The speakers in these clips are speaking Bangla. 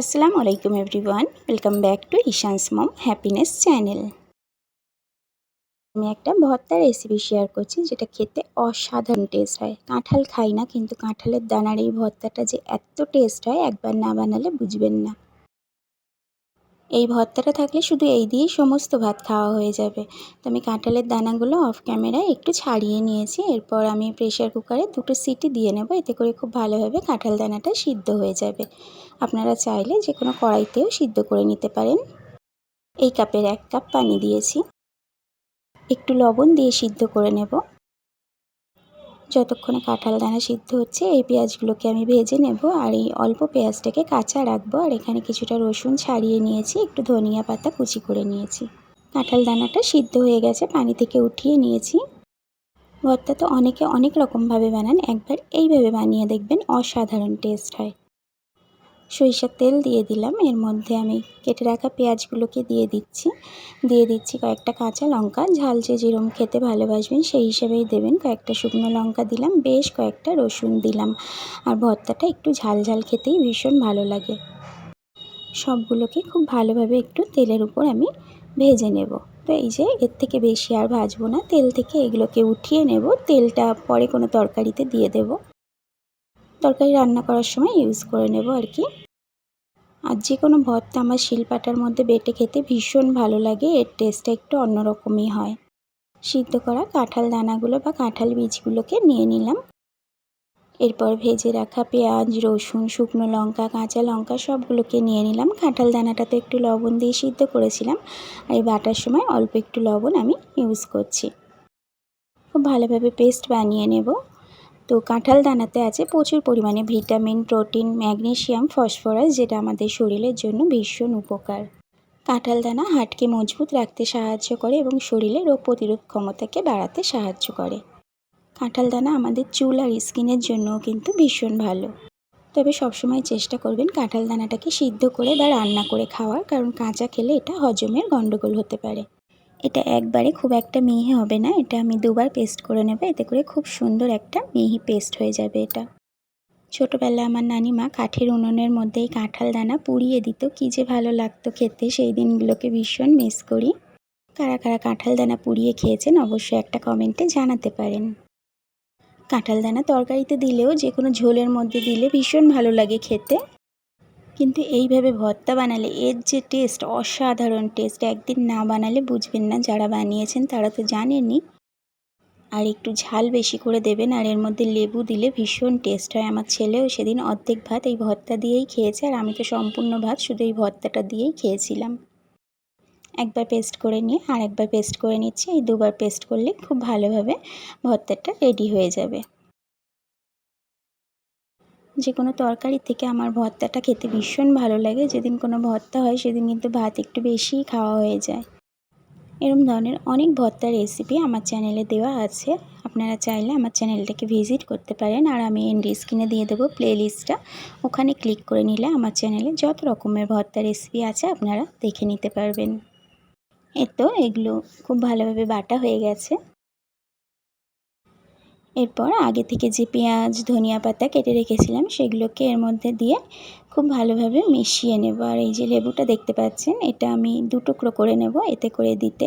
আসসালামু আলাইকুম everyone, welcome back to Ishan's mom happiness channel. আমি একটা ভর্তার রেসিপি শেয়ার করছি, যেটা খেতে অসাধারণ টেস্ট হয়। কাঁঠাল খাই না, কিন্তু কাঁঠালের দানার এই ভর্তাটা যে এত টেস্ট হয়, একবার না বানালে বুঝবেন না। এই ভর্তাটা থাকলে শুধু এই দিয়েই সমস্ত ভাত খাওয়া হয়ে যাবে। তো আমি কাঁঠালের দানাগুলো অফ ক্যামেরায় একটু ছাড়িয়ে নিয়েছি। এরপর আমি প্রেশার কুকারে দুটো সিটি দিয়ে নেব। এতে করে খুব ভালোভাবে কাঁঠাল দানাটা সিদ্ধ হয়ে যাবে। আপনারা চাইলে যে কোনো কড়াইতেও সিদ্ধ করে নিতে পারেন। এই কাপের এক কাপ পানি দিয়েছি। একটু লবণ দিয়ে সিদ্ধ করে নেব। যতক্ষণে কাঁঠাল দানা সিদ্ধ হচ্ছে, এই পেঁয়াজগুলোকে আমি ভেজে নেব আর এই অল্প পেঁয়াজটাকে কাঁচা রাখব আর এখানে কিছুটা রসুন ছাড়িয়ে নিয়েছি, একটু ধনিয়া পাতা কুচি করে নিয়েছি। কাঁঠাল দানাটা সিদ্ধ হয়ে গেছে, পানি থেকে উঠিয়ে নিয়েছি। ভর্তা তো অনেকে অনেক রকমভাবে বানান, একবার এইভাবে বানিয়ে দেখবেন অসাধারণ টেস্ট হয়। সরিষার তেল দিয়ে দিলাম। এর মধ্যে আমি কেটে রাখা পেঁয়াজগুলোকে দিয়ে দিচ্ছি। দিয়ে দিচ্ছি কয়েকটা কাঁচা লঙ্কা। ঝাল যে যেরম খেতে ভালোবাসবেন সেই হিসেবেই দেবেন। কয়েকটা শুকনো লঙ্কা দিলাম, বেশ কয়েকটা রসুন দিলাম। আর ভর্তাটা একটু ঝাল ঝাল খেতেই ভীষণ ভালো লাগে। সবগুলোকে খুব ভালোভাবে একটু তেলের উপর আমি ভেজে নেব। তো এই যে এর থেকে বেশি আর ভাজবো না। তেল থেকে এগুলোকে উঠিয়ে নেব। তেলটা পরে কোনো তরকারিতে দিয়ে দেব। তরকারি রান্না করার সময় ইউজ করে নেব আর কি। আর যে কোনো ভর্তা আমার শিলপাটার মধ্যে বেটে খেতে ভীষণ ভালো লাগে, এর টেস্টটা একটু অন্যরকমই হয়। সিদ্ধ করা কাঁঠাল দানাগুলো বা কাঁঠাল বীজগুলোকে নিয়ে নিলাম। এরপর ভেজে রাখা পেঁয়াজ, রসুন, শুকনো লঙ্কা, কাঁচা লঙ্কা সবগুলোকে নিয়ে নিলাম। কাঁঠাল দানাটাতে একটু লবণ দিয়ে সিদ্ধ করেছিলাম আর এই বাটার সময় অল্প একটু লবণ আমি ইউজ করছি। খুব ভালোভাবে পেস্ট বানিয়ে নেব। তো কাঁঠাল দানাতে আছে প্রচুর পরিমাণে ভিটামিন, প্রোটিন, ম্যাগনেশিয়াম, ফসফরাস, যেটা আমাদের শরীরের জন্য ভীষণ উপকার। কাঁঠাল দানা হাটকে মজবুত রাখতে সাহায্য করে এবং শরীরে রোগ প্রতিরোধ ক্ষমতাকে বাড়াতে সাহায্য করে। কাঁঠাল দানা আমাদের চুল আর স্কিনের জন্যও কিন্তু ভীষণ ভালো। তবে সবসময় চেষ্টা করবেন কাঁঠাল দানাটাকে সিদ্ধ করে বা রান্না করে খাওয়ার, কারণ কাঁচা খেলে এটা হজমের গণ্ডগোল হতে পারে। এটা একবারে খুব একটা মিহি হবে না, এটা আমি দুবার পেস্ট করে নেব, এতে করে খুব সুন্দর একটা মিহি পেস্ট হয়ে যাবে এটা। ছোটোবেলায় আমার নানিমা কাঠের উনুনের মধ্যে এই কাঁঠাল দানা পুড়িয়ে দিত, কী যে ভালো লাগতো খেতে, সেই দিনগুলোকে ভীষণ মিস করি। কারা কারা কাঁঠাল দানা পুড়িয়ে খেয়েছেন অবশ্যই একটা কমেন্টে জানাতে পারেন। কাঁঠাল দানা তরকারিতে দিলেও যে কোনো ঝোলের মধ্যে দিলে ভীষণ ভালো লাগে খেতে। কিন্তু এইভাবে ভর্তা বানালে এর যে টেস্ট অসাধারণ টেস্ট একদিন না বানালে বুঝবেন না যারা বানিয়েছেন তারা তো জানেনই। আর একটু ঝাল বেশি করে দেবেন আর এর মধ্যে লেবু দিলে ভীষণ টেস্ট হয়। আমার ছেলেও সেদিন অর্ধেক ভাত এই ভর্তা দিয়েই খেয়েছে আর আমি তো সম্পূর্ণ ভাত শুধু এই ভর্তাটা দিয়েই খেয়েছিলাম। একবার পেস্ট করে নিয়ে আর একবার পেস্ট করে নিচ্ছি। এই দুবার পেস্ট করলে খুব ভালোভাবে ভর্তাটা রেডি হয়ে যাবে। যে কোনো তরকারি থেকে আমার ভর্তাটা খেতে ভীষণ ভালো লাগে। যেদিন কোনো ভর্তা হয়, সেদিন কিন্তু ভাত একটু বেশিই খাওয়া হয়ে যায়। এরম ধরনের অনেক ভর্তার রেসিপি আমার চ্যানেলে দেওয়া আছে। আপনারা চাইলে আমার চ্যানেলটাকে ভিজিট করতে পারেন আর আমি এন্ডি স্ক্রিনে দিয়ে দেবো প্লে লিস্টটা ওখানে ক্লিক করে নিলে আমার চ্যানেলে যত রকমের ভর্তা রেসিপি আছে আপনারা দেখে নিতে পারবেন। এ তো এগুলো খুব ভালোভাবে বাটা হয়ে গেছে। এরপর আগে থেকে যে পেঁয়াজ, ধনিয়া পাতা কেটে রেখেছিলাম, সেগুলোকে এর মধ্যে দিয়ে খুব ভালোভাবে মিশিয়ে নেব। আর এই যে লেবুটা দেখতে পাচ্ছেন, এটা আমি দু টুকরো করে নেব। এতে করে দিতে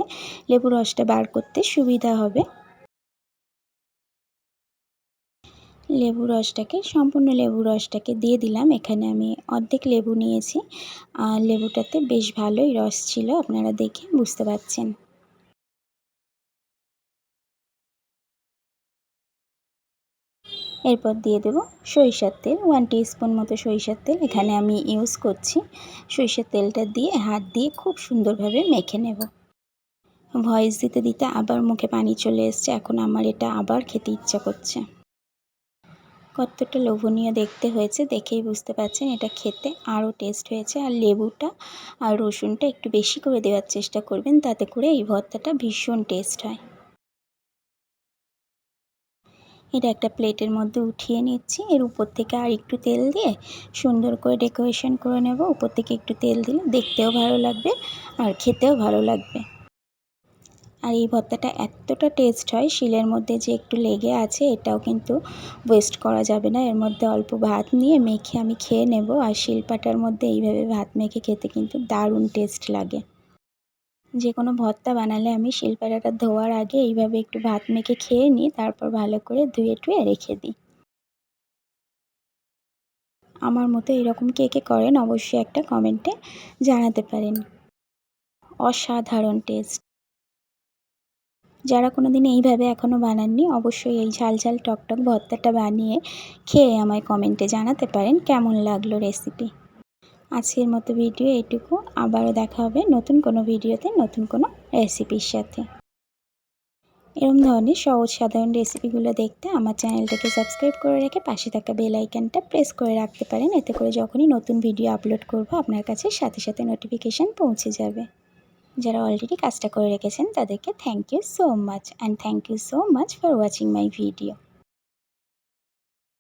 লেবু রসটা বার করতে সুবিধা হবে। লেবু রসটাকে, সম্পূর্ণ লেবু রসটাকে দিয়ে দিলাম। এখানে আমি অর্ধেক লেবু নিয়েছি। আর লেবুটাতে বেশ ভালোই রস ছিল, আপনারা দেখে বুঝতে পারছেন। এরপর দিয়ে দেব সরিষার তেল ওয়ান স্পুন মতো সরিষার তেল। এখানে আমি ইউজ করছি সরিষার তেলটা দিয়ে, হাত দিয়ে খুব সুন্দরভাবে মেখে নেব। ভয়েস দিতে দিতে আবার মুখে পানি চলে এসছে, এখন আমার এটা আবার খেতে ইচ্ছা করছে। কতটা লোভনীয় দেখতে হয়েছে, দেখেই বুঝতে পারছেন, এটা খেতে আরও টেস্ট হয়েছে। আর লেবুটা আর রসুনটা একটু বেশি করে দেওয়ার চেষ্টা করবেন, তাতে করে এই ভর্তাটা ভীষণ টেস্ট হয়। এটা একটা প্লেটের মধ্যে উঠিয়ে নিচ্ছি। এর উপর থেকে আর একটু তেল দিয়ে সুন্দর করে ডেকোরেশন করে নেব। উপর থেকে একটু তেল দিলে দেখতেও ভালো লাগবে আর খেতেও ভালো লাগবে। আর এই ভর্তাটা এতটা টেস্ট হয়, শিলের মধ্যে যে একটু লেগে আছে, এটাও কিন্তু ওয়েস্ট করা যাবে না। এর মধ্যে অল্প ভাত নিয়ে মেখে আমি খেয়ে নেব। আর শিলপাটার মধ্যে এইভাবে ভাত মেখে খেতে কিন্তু দারুণ টেস্ট লাগে। যে কোনো ভর্তা বানালে আমি শিলপাটাটা ধোয়ার আগে এইভাবে একটু ভাত মেখে খেয়ে নিই, তারপর ভালো করে ধুয়ে টুয়ে রেখে দিই। আমার মতো এরকম কে কে করেন অবশ্যই একটা কমেন্টে জানাতে পারেন। অসাধারণ টেস্ট। যারা কোনো দিন এইভাবে এখনও বানাননি, অবশ্যই এই ঝাল ঝাল টকটক ভর্তাটা বানিয়ে খেয়ে আমায় কমেন্টে জানাতে পারেন, কেমন লাগল রেসিপি আজকের মতো ভিডিও এটুকু। আবারও দেখা হবে নতুন কোনো ভিডিওতে নতুন কোনো রেসিপির সাথে। এরম ধরনের সহজ সাধারণ রেসিপিগুলো দেখতে আমার চ্যানেলটাকে সাবস্ক্রাইব করে রেখে পাশে থাকা বেল আইকনটা প্রেস করে রাখতে পারেন। এতে করে যখনই নতুন ভিডিও আপলোড করব, আপনার কাছে সাথে সাথে নোটিফিকেশান পৌঁছে যাবে। যারা অলরেডি কাজটা করে রেখেছেন, তাদেরকে thank you so much and thank you so much for watching my video